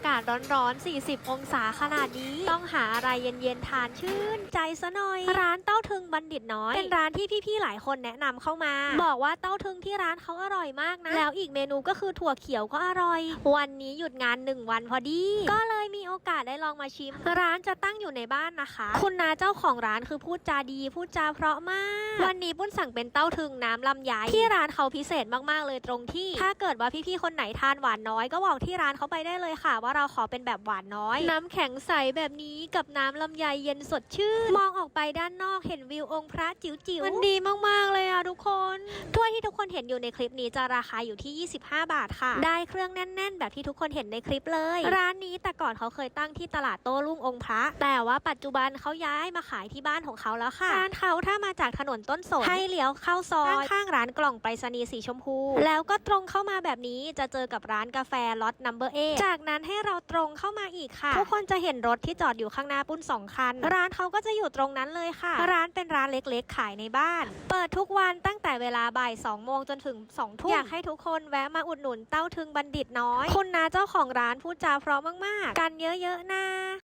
ากาศร้อนๆ 40 องศาขนาดนี้ ต้องหาอะไรเย็นๆ ทานชื่นใจซะหน่อย ร้านเต้าทึงบัณฑิตน้อย เป็นร้านที่พี่ๆ หลายคนแนะนำเข้ามา บอกว่าเต้าทึงที่ร้านเขาอร่อยมากนะ แล้วอีกเมนูก็คือถั่วเขียวก็อร่อย วันนี้หยุดงาน 1 วันพอดี ก็เลย มีโอกาสได้ลองมาชิม ร้านจะตั้งอยู่ในบ้านนะคะ คุณนาเจ้าของร้านคือพูดจาดีพูดจาเพราะมาก วันนี้ปุ้นสั่งเป็นเต้าถึงน้ำลำไยที่ร้านเขาพิเศษมากๆเลยตรงที่ ถ้าเกิดว่าพี่ๆคนไหนทานหวานน้อยก็บอกที่ร้านเขาไปได้เลยค่ะ ว่าเราขอเป็นแบบหวานน้อย น้ำแข็งใสแบบนี้กับน้ำลำไยเย็นสดชื่น มองออกไปด้านนอกเห็นวิวองค์พระจิ๋วๆมันดีมากๆเลยอะทุกคน ที่ทุกคนเห็นอยู่ในคลิปนี้จะราคาอยู่ที่ 25 บาทค่ะ ได้เครื่องแน่น ๆ แบบที่ทุกคนเห็นในคลิปเลย ร้านนี้แต่ก่อนเขาเคยตั้งที่ตลาดโต้รุ่งองค์พระ แต่ว่าปัจจุบันเขาย้ายมาขายที่บ้านของเขาแล้วค่ะร้านเขาถ้ามาจากถนนต้นสนให้เลี้ยวเข้าซอยข้างๆร้านกล่องไปรษณีย์สีชมพู แล้วก็ตรงเข้ามาแบบนี้จะเจอกับร้านกาแฟล็อตนัมเบอร์เอจากนั้นให้เราตรงเข้ามาอีกค่ะ ทุกคนจะเห็นรถที่จอดอยู่ข้างหน้าปุ้นสองคัน ร้านเขาก็จะอยู่ตรงนั้นเลยค่ะ ร้านเป็นร้านเล็กๆ ขายในบ้าน เปิดทุกวันตั้ง แต่เวลาบ่าย2โมงจนถึง2ทุ่มอยากให้ทุกคนแวะมาอุดหนุนเต้าถึงบัณฑิตน้อย คุณนาเจ้าของร้านพูดจาเพราะมากๆ กันเยอะๆนะ